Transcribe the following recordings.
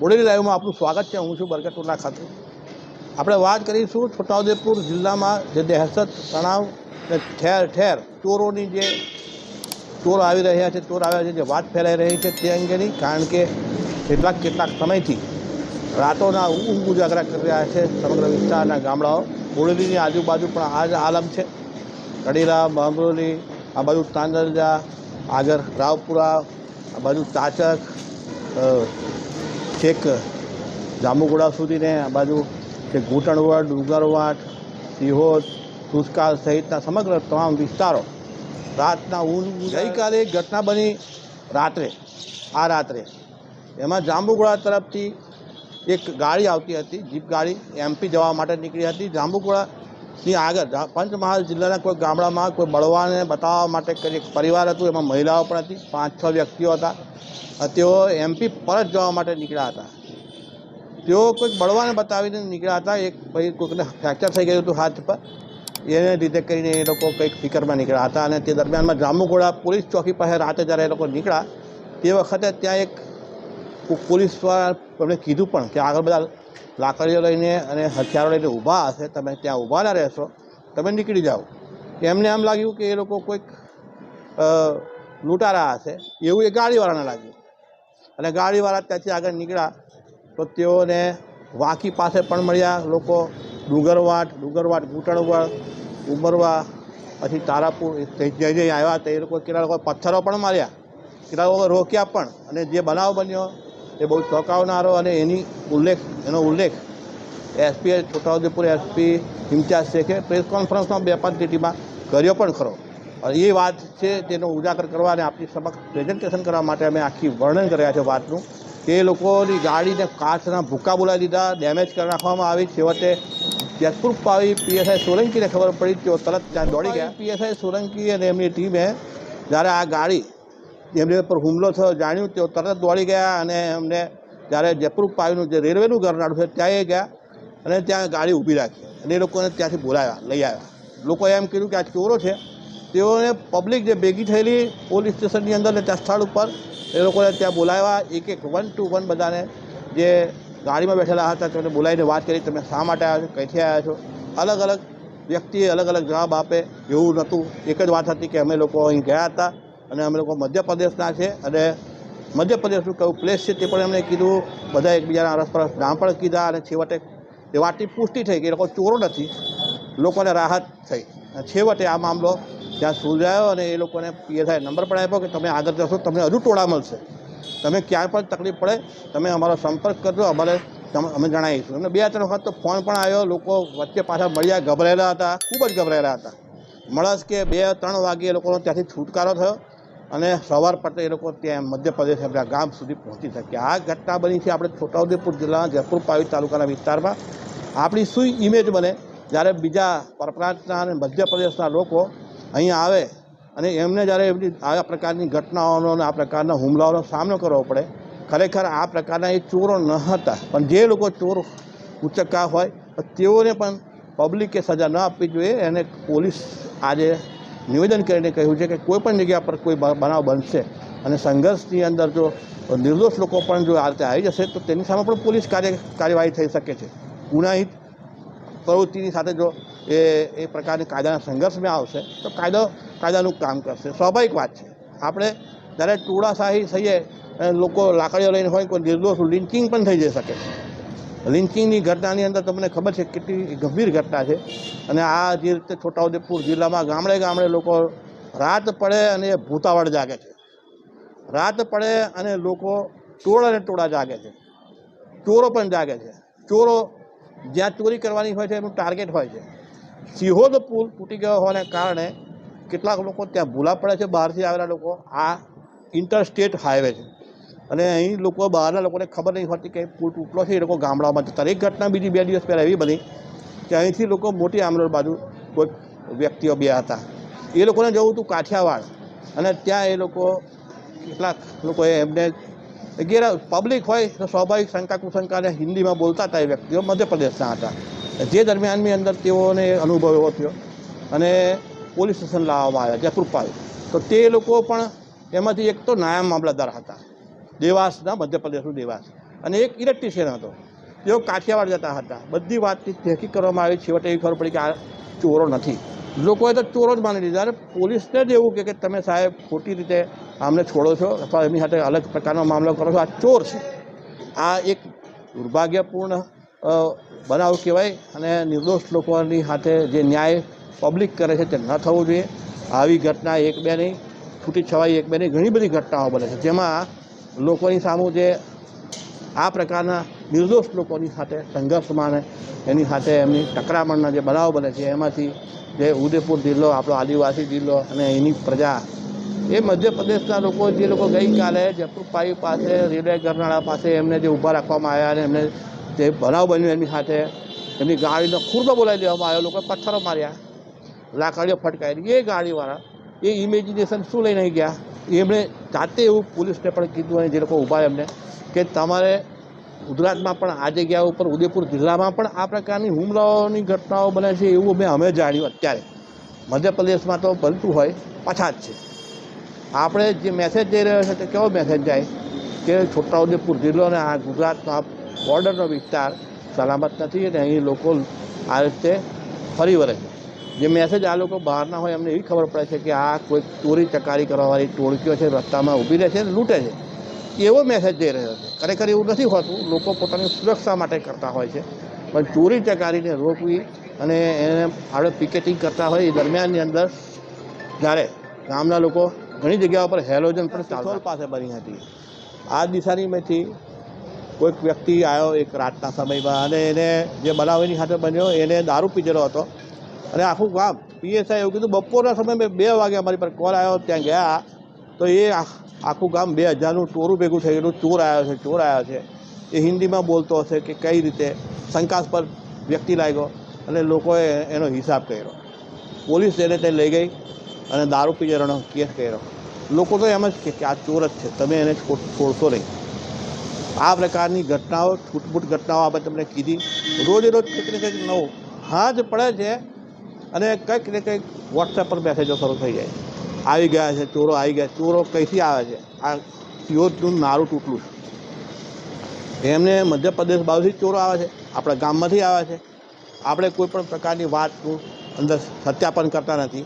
બોડેલી લાઈવમાં આપનું સ્વાગત છે. હું છું બરકતુલ્લા ખાતે. આપણે વાત કરીશું છોટાઉદેપુર જિલ્લામાં જે દહેશત તણાવ ને ઠેર ઠેર ચોરોની જે ચોર આવી રહ્યા છે, ચોર આવ્યા છે, જે વાત ફેલાઈ રહી છે તે અંગેની, કારણ કે કેટલાક કેટલાક સમયથી રાતોના ઊંઘ ઉજાગરા કરી રહ્યા છે સમગ્ર વિસ્તારના ગામડાઓ. બોડેલીની આજુબાજુ પણ આ જ આલમ છે. કડીરા બાંબરોલી આ બાજુ તાંદરજા, આગળ રાવપુરા, આ બાજુ તાચક છેક જાંબુગોડા સુધીને આ બાજુ કે ઘૂંટણવડ ડુંગરવાટ સિહોદ સુસ્કાલ સહિતના સમગ્ર તમામ વિસ્તારો રાતના ઊંઘ ગઈકાલે ઘટના બની રાત્રે, આ રાત્રે. એમાં જાંબુગોળા તરફથી એક ગાડી આવતી હતી, જીપ ગાડી, એમપી જવા માટે નીકળી હતી. જાંબુગોડાની આગળ પંચમહાલ જિલ્લાના કોઈ ગામડામાં કોઈ બળવાને બતાવવા માટે એક પરિવાર હતું, એમાં મહિલાઓ પણ હતી પાંચ છ વ્યક્તિઓ હતા. તેઓ એમપી પરત જવા માટે નીકળ્યા હતા. તેઓ કોઈક બળવાને બતાવીને નીકળ્યા હતા, એક ભાઈ કોઈકને ફ્રેક્ચર થઈ ગયું હતું હાથ પર. એને લીધે કરીને એ લોકો કંઈક ફિકરમાં નીકળ્યા હતા અને તે દરમિયાનમાં જાંબુગોડા પોલીસ ચોકી પાસે રાતે જ્યારે એ લોકો નીકળ્યા, તે વખતે ત્યાં એક પોલીસ એમણે કીધું પણ કે આગળ બધા લાકડીઓ લઈને અને હથિયારો લઈને ઊભા હશે, તમે ત્યાં ઊભા ના રહેશો, તમે નીકળી જાઓ. એમને એમ લાગ્યું કે એ લોકો કોઈક લૂંટારા હશે, એવું એ ગાડીવાળાને લાગ્યું. અને ગાડીવાળા ત્યાંથી આગળ નીકળ્યા, તો તેઓને વાંકી પાસે પણ મળ્યા લોકો, ડુંગરવાટ ડુંગરવાટ ઘૂંટણવડ ઉમરવા, પછી તારાપુર જઈ જઈ આવ્યા તે એ લોકો, કેટલા લોકો, પથ્થરો પણ માર્યા, કેટલા લોકો રોક્યા પણ, અને જે બનાવ બન્યો એ બહુ ચોંકાવનારો અને એની ઉલ્લેખ, એનો ઉલ્લેખ એસપી છોટાઉદેપુર એસપી ઇમ્તિયાઝ શેખે પ્રેસ કોન્ફરન્સમાં બે પાંચ લીટીમાં કર્યો પણ ખરો. અને એ વાત છે તેનો ઉજાગર કરવા અને આપણી સમક્ષ પ્રેઝન્ટેશન કરવા માટે અમે આખી વર્ણન કર્યા છે વાતનું કે એ લોકોની ગાડીને કાચના ભૂકા બોલાવી દીધા ડેમેજ કરી નાખવામાં આવી. છેવટે જેતપુર પાવી પીએસઆઈ સોલંકીને ખબર પડી તેઓ તરત ત્યાં દોડી ગયા. પીએસઆઈ સોલંકી અને એમની ટીમે જ્યારે આ ગાડી એમની ઉપર હુમલો થયો, જાણ્યું, તેઓ તરત દોડી ગયા અને એમને જ્યારે જયપુર પાવીનું જે રેલવેનું ગરનાળું છે, ત્યાં એ ગયા અને ત્યાં ગાડી ઊભી રાખી અને એ લોકોને ત્યાંથી બોલાવ્યા, લઈ આવ્યા. લોકોએ એમ કીધું કે આ ચોરો છે, તેઓને પબ્લિક જે ભેગી થયેલી પોલીસ સ્ટેશનની અંદર ને ત્યાં સ્થળ ઉપર, એ લોકોને ત્યાં બોલાવ્યા. એક એક વન ટુ વન બધાને જે ગાડીમાં બેઠેલા હતા તેમને બોલાવીને વાત કરી, તમે શા માટે આવ્યા છો? કઈથી આવ્યા છો? અલગ અલગ વ્યક્તિએ અલગ અલગ જવાબ આપે, એવું નહોતું. એક જ વાત હતી કે અમે લોકો અહીં ગયા હતા અને અમે લોકો મધ્યપ્રદેશના છે અને મધ્યપ્રદેશનું કયું પ્લેસ છે તે પણ એમણે કીધું. બધા એકબીજાના અરસપરસ નામ પણ કીધા અને છેવટે એ વાતની પુષ્ટિ થઈ કે એ લોકો ચોરો નથી. લોકોને રાહત થઈ. અને છેવટે આ મામલો ત્યાં સુલઝાયો અને એ લોકોને પીએસઆઈ નંબર પણ આપ્યો કે તમે આગળ જશો, તમને હજુ ટોળા મળશે. તમે ક્યાંય પણ તકલીફ પડે, તમે અમારો સંપર્ક કરજો, અમારે અમે જણાવીશું એમને બે ત્રણ વખત તો ફોન પણ આવ્યો. લોકો વચ્ચે પાછા મળ્યા, ગભરાયેલા હતા, ખૂબ જ ગભરાયેલા હતા. મળસ કે બે, ત્રણ વાગે એ લોકોનો ત્યાંથી છુટકારો થયો. અને સવાર પડતા એ લોકો ત્યાં મધ્યપ્રદેશ આપણા ગામ સુધી પહોંચી શક્યા આ ઘટના બની છે આપણે છોટાઉદેપુર જિલ્લાના જયપુર પાવી તાલુકાના વિસ્તારમાં. આપણી શું ઇમેજ બને જ્યારે બીજા પરપ્રાંતના અને મધ્યપ્રદેશના લોકો અહીંયા આવે અને એમને જ્યારે એમની આ પ્રકારની ઘટનાઓનો અને આ પ્રકારના હુમલાઓનો સામનો કરવો પડે, ખરેખર આ પ્રકારના એ ચોરો ન હતા. પણ જે લોકો ચોર ઉચકા હોય, તેઓને પણ પબ્લિકે સજા ન આપવી જોઈએ. એને પોલીસ આજે નિવેદન કરીને કહ્યું છે કે કોઈ પણ જગ્યા પર કોઈ બનાવ બનશે અને સંઘર્ષની અંદર જો નિર્દોષ લોકો પણ જો આ રીતે આવી જશે, તો તેની સામે પણ પોલીસ કાર્ય, કાર્યવાહી થઈ શકે છે. ગુનાહિત પ્રવૃત્તિની સાથે જો એ એ પ્રકારની કાયદાના સંઘર્ષમાં આવશે, તો કાયદો, કાયદાનું કામ કરશે. સ્વાભાવિક વાત છે. આપણે જ્યારે ટોળાશાહી થઈએ લોકો લાકડીઓ લઈને હોય કોઈ નિર્દોષ લિન્ચિંગ પણ થઈ જઈ શકે છે. લિન્ચિંગની ઘટનાની અંદર તમને ખબર છે કેટલી ગંભીર ઘટના છે. અને આ જે રીતે છોટાઉદેપુર જિલ્લામાં ગામડે ગામડે લોકો રાત પડે અને ભૂતાવળ જાગે છે. રાત પડે અને લોકો ટોળા અને ટોળા જાગે છે. ચોરો પણ જાગે છે. ચોરો જ્યાં ચોરી કરવાની હોય છે એનું ટાર્ગેટ હોય છે. સિહોદ પુલ તૂટી ગયો હોવાને કારણે કેટલાક લોકો ત્યાં ભૂલા પડે છે. બહારથી આવેલા લોકો આ ઇન્ટરસ્ટેટ હાઈવે છે. અને અહીં લોકો બહારના લોકોને ખબર નહીં હોતી કે પુલ તૂટલો છે, એ લોકો ગામડાઓમાં જતા એક ઘટના બીજી બે દિવસ પહેલાં એવી બની કે અહીંથી લોકો મોટી આમરોડ બાજુ કોઈક વ્યક્તિઓ બે હતા. એ લોકોને જવું હતું કાઠિયાવાડ. અને ત્યાં એ લોકો કેટલાક લોકોએ એમને ગેર પબ્લિક હોય તો સ્વાભાવિક શંકા કુશંકાને હિન્દીમાં બોલતા હતા એ વ્યક્તિઓ મધ્યપ્રદેશના હતા. જે દરમિયાનની અંદર તેઓને અનુભવ એવો થયો અને પોલીસ સ્ટેશન લાવવામાં આવ્યા જયપુર તો તે લોકો પણ એમાંથી એક તો નાયબ મામલતદાર હતા. દેવાસના મધ્યપ્રદેશનું દેવાસ. અને એક ઇલેક્ટ્રિશિયન હતો. તેઓ કાઠિયાવાડ જતા હતા. બધી વાતચીત તહેકી કરવામાં આવી. છેવટે એવી ખબર પડી કે આ ચોરો નથી. લોકોએ તો ચોરો જ માની લીધા. અને પોલીસને જ એવું કે તમે સાહેબ ખોટી રીતે આમને છોડો છો અથવા એમની સાથે અલગ પ્રકારનો મામલો કરો છો. આ ચોર છે. આ એક દુર્ભાગ્યપૂર્ણ બનાવ કહેવાય. અને નિર્દોષ લોકોની સાથે જે ન્યાય પબ્લિક કરે છે તે ન થવું જોઈએ. આવી ઘટના એક બે નહીં છૂટી છવાઈ એક બે નહીં ઘણી બધી ઘટનાઓ બને છે. જેમાં લોકોની સામું જે આ પ્રકારના નિર્દોષ લોકોની સાથે સંઘર્ષમાં એની સાથે એમની ટકરામણના જે બનાવ બને છે, એમાંથી જે ઉદયપુર જિલ્લો, આપણો આદિવાસી જિલ્લો અને એની પ્રજા, એ મધ્યપ્રદેશના લોકો, જે લોકો ગઈકાલે જપુરપાઈ પાસે, રેલવે ગરનાળા પાસે એમને જે ઊભા રાખવામાં આવ્યા અને એમને જે બનાવ બન્યો એમની સાથે, એમની ગાડીનો ખુરદો બોલાવી દેવામાં આવ્યો, લોકોએ પથ્થરો માર્યા, લાકડીઓ ફટકાવી એ ગાડીવાળા, એ ઇમેજિનેશન શું લઈને ગયા? એમણે જાતે એવું પોલીસને પણ કીધું અને જે લોકો ઊભા એમને કે તમારે ગુજરાતમાં પણ આ જગ્યા ઉપર ઉદયપુર જિલ્લામાં પણ આ પ્રકારની હુમલાઓની ઘટનાઓ બને છે એવું મેં અમે જાણ્યું અત્યારે. મધ્યપ્રદેશમાં તો બનતું હોય, પાછા જ છે. આપણે જે મેસેજ જઈ રહ્યો છે તે કેવો મેસેજ જાય? કે છોટાઉદેપુર જિલ્લો અને આ ગુજરાતનો બોર્ડરનો વિસ્તાર સલામત નથી અને અહીં લોકો આ રીતે ફરી વળે છે. જે મેસેજ આ લોકો બહારના હોય એમને એવી ખબર પડે છે કે આ કોઈ ચોરી ચકારી કરવાવાળી ટોળકીઓ છે રસ્તામાં ઊભી રહે છે અને લૂંટે છે. એવો મેસેજ જઈ રહ્યો છે. ખરેખર એવું નથી હોતું. લોકો પોતાની સુરક્ષા માટે કરતા હોય છે. પણ ચોરી ચકારીને રોકવી અને એને આપણે પિકેટિંગ કરતા હોય એ દરમિયાનની અંદર જ્યારે ગામના લોકો ઘણી જગ્યાઓ પર હેલોજન પણ ચાલવા પાસે બની હતી. આ દિશાનીમાંથી કોઈક વ્યક્તિ આવ્યો એક રાતના સમયમાં અને એને જે બનાવની સાથે બન્યો એને દારૂ પીધેલો હતો. અને આખું ગામ પીએસઆઈ એવું કીધું, બપોરના સમયે બે વાગે અમારી પર કોલ આવ્યો, ત્યાં ગયા. તો એ આખ- ગામ બે હજારનું ટોરું ભેગું થઈ ગયેલું, ચોર આવ્યો છે, ચોર આવ્યો છે. એ હિન્દીમાં બોલતો હશે કે કઈ રીતે શંકાસ્પદ વ્યક્તિ લાગ્યો અને લોકોએ એનો હિસાબ કર્યો. પોલીસ એને તે લઈ ગઈ અને દારૂ પીજરનો કેસ કર્યો. લોકો તો એમ જ કે આ ચોર જ છે, તમે એને છોડ- છોડશો નહીં. આ પ્રકારની ઘટનાઓ છૂટમૂટ ઘટનાઓ આપણે તમને કીધી. રોજે રોજ કંઈક ને કંઈક નવું. હા જ પડે છે અને કંઈક ને કંઈક વોટ્સએપ પર મેસેજો શરૂ થઈ જાય. આવી ગયા છે, ચોરો આવી ગયા, ચોરો કઈથી આવે છે? આ સિયોતનું નારું તૂટલું છે. એમને મધ્યપ્રદેશ બાજુથી ચોરો આવે છે, આપણા ગામમાંથી આવે છે. આપણે કોઈ પણ પ્રકારની વાતનું અંદર સત્યાપન કરતા નથી.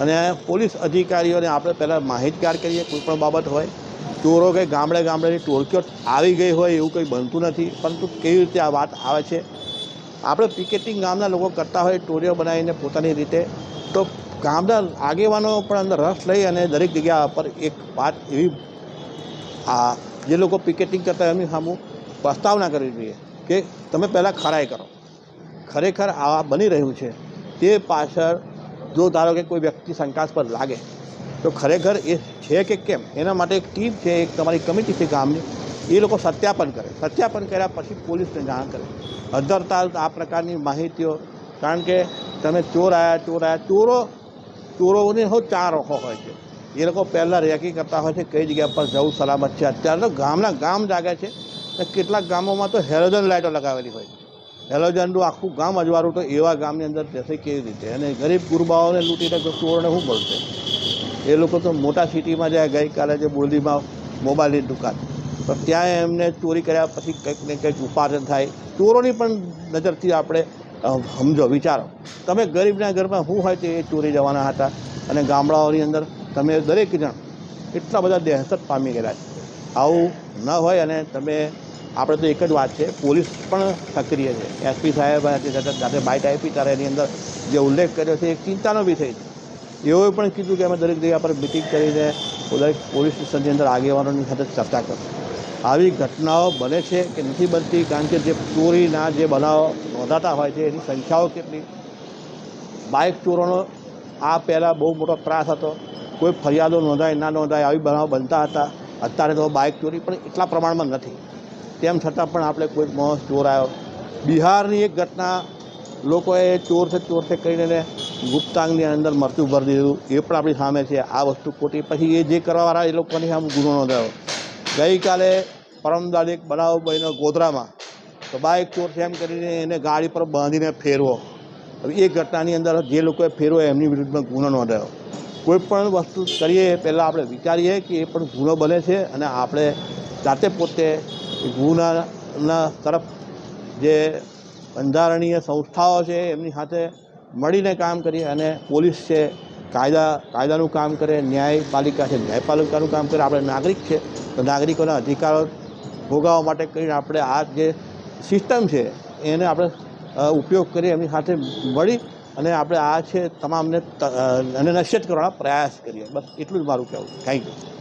અને પોલીસ અધિકારીઓને આપણે પહેલાં માહિતગાર કરીએ, કોઈ પણ બાબત હોય. ચોરો કે ગામડે ગામડેની ટોળકીઓ આવી ગઈ હોય એવું કંઈ બનતું નથી. પરંતુ કેવી રીતે આ વાત આવે છે? આપણે પિકેટિંગ ગામના લોકો કરતા હોય, ટોળીઓ બનાવીને પોતાની રીતે, તો ગામના આગેવાનો પણ અંદર રસ લઈ અને દરેક જગ્યા પર એક વાત એવી, આ, જે લોકો પિકેટિંગ કરતા હોય એમની સામું પ્રસ્તાવના કરવી જોઈએ કે તમે પહેલાં ખરાઈ કરો. ખરેખર આ બની રહ્યું છે. તે પાછળ જો ધારો કે કોઈ વ્યક્તિ શંકાસ્પદ લાગે, તો ખરેખર એ છે કે કેમ? એના માટે એક ટીમ છે, એક તમારી કમિટી છે ગામની એ લોકો સત્યાપન કરે. સત્યાપન કર્યા પછી પોલીસને જાણ કરે. અધરતાલ આ પ્રકારની માહિતીઓ. કારણ કે તમે ચોર આવ્યા ચોર આવ્યા ચોરો, ચોરોની હો ચાર ઓખો હોય છે. એ લોકો પહેલાં રેકી કરતા હોય છે કઈ જગ્યા પર જવું, સલામત છે અત્યારે તો ગામના ગામ જાગે છે. ને કેટલાક ગામોમાં તો હેલોજન લાઇટો લગાવેલી હોય છે. હેલોજનનું આખું ગામ અજવાળું તો એવા ગામની અંદર જશે કેવી રીતે? અને ગરીબ ગુરબાઓને લૂંટીને ચોરને શું બોલશે એ લોકો તો મોટા સિટીમાં જાય, ગઈકાલે જે બોલીમાં મોબાઈલની દુકાન. તો ત્યાં એમને ચોરી કર્યા, પછી કંઈક ને કંઈક ઉપાર્જન થાય. ચોરોની પણ નજરથી આપણે સમજો, વિચારો. તમે ગરીબના ઘરમાં શું હોય તે ચોરી જવાના હતા અને ગામડાઓની અંદર તમે દરેક જણ એટલા બધા દહેશત પામી ગયેલા છે. આવું ન હોય અને તમે, આપણે તો એક જ વાત છે, પોલીસ પણ સક્રિય છે. એસપી સાહેબ જાતે બાઇટ આપી ત્યારે એની અંદર જે ઉલ્લેખ કર્યો છે એ ચિંતાનો વિષય છે. એઓએ પણ કીધું કે અમે દરેક જગ્યા પર મિટિંગ કરીને દરેક પોલીસ સ્ટેશનની અંદર આગેવાનોની સાથે ચર્ચા કરશું. આવી ઘટનાઓ બને છે કે નથી બનતી, કારણ કે જે ચોરીના જે બનાવો નોંધાતા હોય છે, એની સંખ્યાઓ કેટલી? બાઇક ચોરોનો આ પહેલાં બહુ મોટો ત્રાસ હતો. કોઈ ફરિયાદો નોંધાય, ના નોંધાય, આવી બનાવો બનતા હતા. અત્યારે તો બાઇક ચોરી પણ એટલા પ્રમાણમાં નથી. તેમ છતાં પણ આપણે કોઈ માણસ ચોર આવ્યો બિહારની એક ઘટના, લોકોએ ચોરથી ચોરથી કરીને ગુપ્તાંગની અંદર મરચું ભરી દીધું. એ પણ આપણી સામે છે. આ વસ્તુ ખોટી. પછી એ જે કરવાવાળા, એ લોકોની સામે ગુનો નોંધાયો. ગઈકાલે પરમદાડ એક બનાવ બન્યો ગોધરામાં. તો બાઇક ચોર એમ કરીને એને ગાડી પર બાંધીને ફેરવો. એ ઘટનાની અંદર જે લોકોએ ફેરવો એમની વિરુદ્ધમાં ગુનો નોંધાયો. કોઈ પણ વસ્તુ કરીએ પહેલાં આપણે વિચારીએ કે એ પણ ગુનો બને છે અને આપણે જાતે પોતે ગુનાના તરફ જે બંધારણીય સંસ્થાઓ છે એમની સાથે મળીને કામ કરીએ અને પોલીસ છે કાયદા, કાયદાનું કામ કરે, ન્યાયપાલિકા છે, ન્યાયપાલિકાનું કામ કરે, આપણે નાગરિક છે, તો નાગરિકોના અધિકારો ભોગાવવા માટે કરીને આપણે આ જે સિસ્ટમ છે, એને આપણે ઉપયોગ કરી એમની સાથે મળી અને આપણે આ છે, તમામને એને નશ્યત કરવાના પ્રયાસ કરીએ. બસ, એટલું જ મારું કહેવું થેન્ક યુ